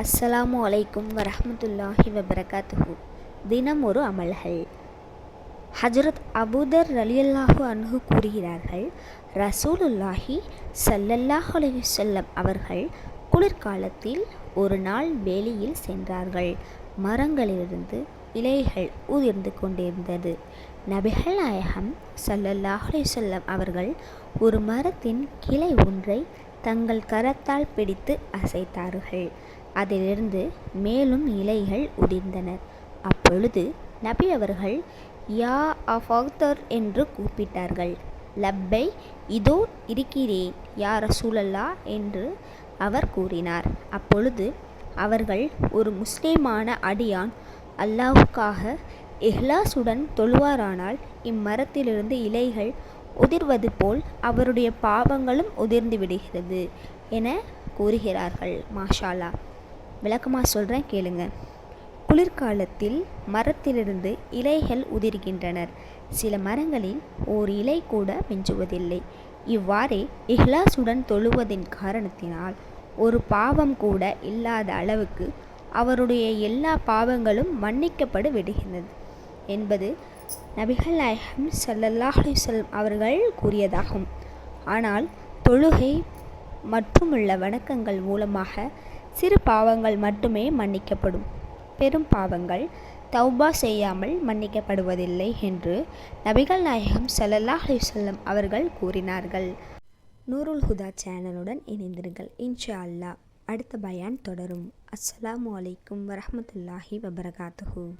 அஸ்ஸலாமு அலைக்கும் வரஹ்மத்துல்லாஹி வபரகாத்துஹு. தினம் ஒரு அமல்கள். ஹஜரத் அபுதர் ரலியல்லாஹு அன்ஹு கூறுகிறார்கள் ரசூலுல்லாஹி ஸல்லல்லாஹு அலைஹி செல்லம் அவர்கள் குளிர்காலத்தில் ஒரு நாள் வேலியில் சென்றார்கள். மரங்களிலிருந்து இலைகள் உதிர்ந்து கொண்டிருந்தது. நபிகள் நாயகம் ஸல்லல்லாஹு செல்லம் அவர்கள் ஒரு மரத்தின் கிளை ஒன்றை தங்கள் கரத்தால் பிடித்து அசைத்தார்கள். அதிலிருந்து மேலும் இலைகள் உதிர்ந்தன. அப்பொழுது நபி அவர்கள் யா அஃபாக்தர் என்று கூப்பிட்டார்கள். லப்பை இதோ இருக்கிறேன் யா ரசூலல்லா என்று அவர் கூறினார். அப்பொழுது அவர்கள் ஒரு முஸ்லிமான அடியான் அல்லாஹ்வுக்காக இஹ்லாசுடன் தொழுவாரானால் இம்மரத்திலிருந்து இலைகள் உதிர்வது போல் அவருடைய பாவங்களும் உதிர்ந்து விடுகிறது என கூறுகிறார்கள். மாஷாலா விளக்கமாக சொல்கிறேன் கேளுங்க. குளிர்காலத்தில் மரத்திலிருந்து இலைகள் உதிர்கின்றனர். சில மரங்களில் ஓர் இலை கூட மிஞ்சுவதில்லை. இவ்வாறே இஹ்லாசுடன் தொழுவதின் காரணத்தினால் ஒரு பாவம் கூட இல்லாத அளவுக்கு அவருடைய எல்லா பாவங்களும் மன்னிக்கப்படு விடுகிறது என்பது நபிகள் நாயகம் ஸல்லல்லாஹு அவர்கள் கூறியதாகும். ஆனால் தொழுகை மற்றுமுள்ள வணக்கங்கள் மூலமாக சிறு பாவங்கள் மட்டுமே மன்னிக்கப்படும். பெரும் பாவங்கள் தௌபா செய்யாமல் மன்னிக்கப்படுவதில்லை என்று நபிகள் நாயகம் சல்லல்லாஹ் அலிசல்லம் அவர்கள் கூறினார்கள். நூருல் ஹுதா சேனலுடன் இணைந்திருங்கள். இன்ஷா அல்லாஹ் அடுத்த பயான் தொடரும். அஸ்ஸலாமு அலைக்கும் வரமத்துல்லாஹி வபரகாத்துஹூ.